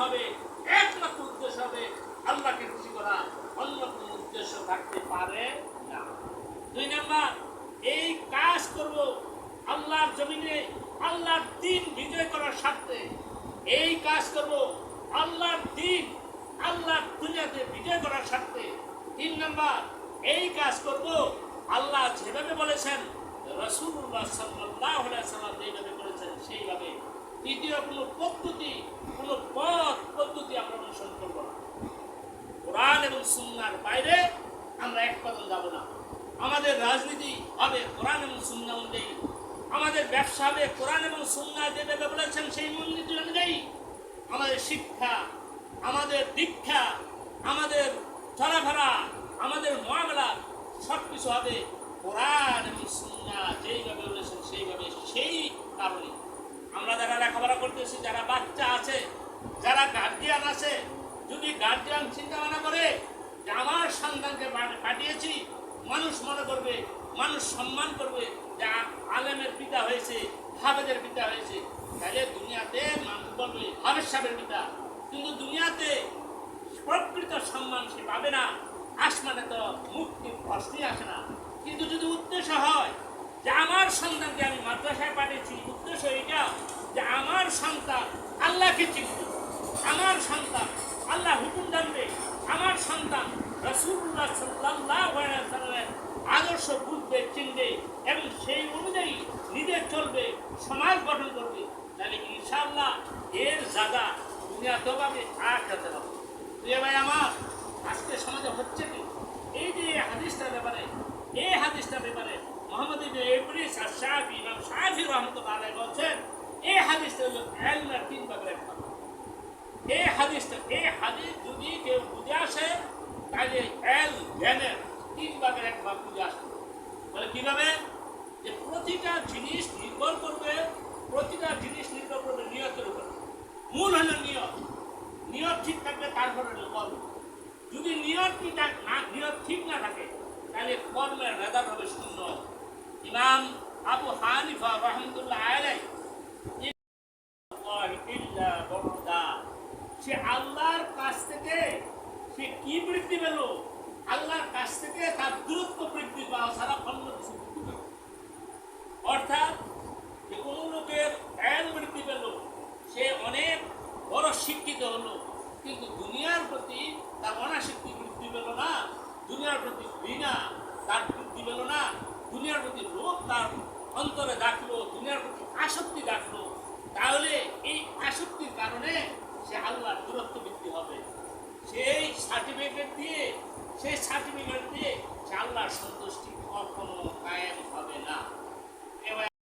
হবে, একমাত্র উদ্দেশ্য হবে আল্লাহকে খুশি করা। অন্য কোনো উদ্দেশ্য থাকতে পারে না। দুই নাম্বার, এই কাজ করব আল্লাহর জমিনে, আল্লাহর দিন বিজয় করার স্বার্থে। এই কাজ করব আল্লাহর দিন, আল্লাহর দুনিয়াতে বিজয় করার স্বার্থে। তিন নাম্বার, এই কাজ করব আল্লাহ যেভাবে বলেছেন রসুল্লাহ সাল্লাহ সাল্লাম যেভাবে বলেছেন সেইভাবে। তৃতীয়, কোনো পদ্ধতি কোনো পথ পদ্ধতি আমরা অনুসরণ করব না কোরআন সুন্নার বাইরে আমরা এক কদম যাব না। আমাদের রাজনীতি হবে কোরআন এবং সুন্না অনুযায়ী। আমাদের ব্যবসা হবে কোরআন এবং সুন্না যেভাবে বলেছেন সেই মন্দির অনুযায়ী। আমাদের শিক্ষা, আমাদের দীক্ষা, আমাদের চলাফেরা, আমাদের মহামেলা সব কিছু হবে কোরআন এবং সুন্না যেইভাবে বলেছেন সেইভাবে সেই কারণে। আমরা যারা লেখাপড়া করতেছি, যারা বাচ্চা আছে, যারা গার্জিয়ান আছে, যদি গার্জিয়ান চিন্তা ভাবনা করে যে আমার সন্তানকে পা- পাঠিয়েছি মানুষ মনে করবে মানুষ সম্মান করবে যে আলেমের পিতা হয়েছে, হাফেজের পিতা হয়েছে। তাহলে দুনিয়াতে মানুষ বলবে, হাফেজ সাহেবের পিতা। কিন্তু দুনিয়াতে প্রকৃত সম্মান সে পাবে না। আসমানে তো মুক্তির প্রশ্নই আসে না। কিন্তু যদি উদ্দেশ্য হয় যে আমার সন্তানকে আমি মাদ্রাসায় পাঠিয়েছি, উদ্দেশ্য এটা যে আমার সন্তান আল্লাহকে চিনবে। আমার সন্তান আল্লাহ হুকুম জানবে। আমার সন্তান রসুল্লাহ সাল্লাহ আদর্শ বুঝবে চিনবে এবং সেই অনুযায়ী নিজে চলবে, সমাজ গঠন করবে। তাহলে ইনশাআল্লাহ এর জায়গা দুনিয়াতেও পাবে আর পাবে প্রিয় ভাই আমার, আজকে সমাজে হচ্ছে কি? এই যে হাদিসটার ব্যাপারে, এই হাদিসটার ব্যাপারে মোহাম্মদ ইবনে আর শাফি ইমাম শাফি রহমতুল্লাহ বলছেন, এই হাদিসটা হলো এলমের তিন ভাগের এক এই হাদিসটা, এই হাদিস যদি কেউ বুঝে আসে, তাহলে এল জ্ঞানের তিন ভাগের এক ভাগ বুঝে আসবে বলে কীভাবে? যে প্রতিটা জিনিস নির্ভর করবে, প্রতিটা জিনিস নির্ভর করবে নিয়তের উপর। মূল হলো নিয়ত। নিয়ত ঠিক থাকবে তারপরে হলো কর্ম। যদি নিয়ত ঠিক না, নিয়ত ঠিক না থাকে, তাহলে কর্মের রেজাল্ট হবে শূন্য। ইমাম আবু হানিফা রহমতুল্লাহ আলাই সে আল্লাহর কাছ থেকে সে কি বৃদ্ধি পেল? আল্লাহর কাছ থেকে তার দূরত্ব বৃদ্ধি পাওয়া সারা অন্য কিছু অর্থাৎ যে লোকের জ্ঞান বৃদ্ধি পেল, সে অনেক বড় শিক্ষিত হলো, কিন্তু দুনিয়ার প্রতি তার অনাসক্তি বৃদ্ধি পেল না, দুনিয়ার প্রতি ঘৃণা তার বৃদ্ধি পেল না, দুনিয়ার প্রতি লোভ তার অন্তরে ডাকলো, দুনিয়ার প্রতি আসক্তি ডাকলো। তাহলে এই আসক্তির কারণে সে আল্লাহর দূরত্ব বৃদ্ধি হবে। সেই সার্টিফিকেট দিয়ে সেই সার্টিফিকেট দিয়ে সে আল্লাহর সন্তুষ্টি অর্পণ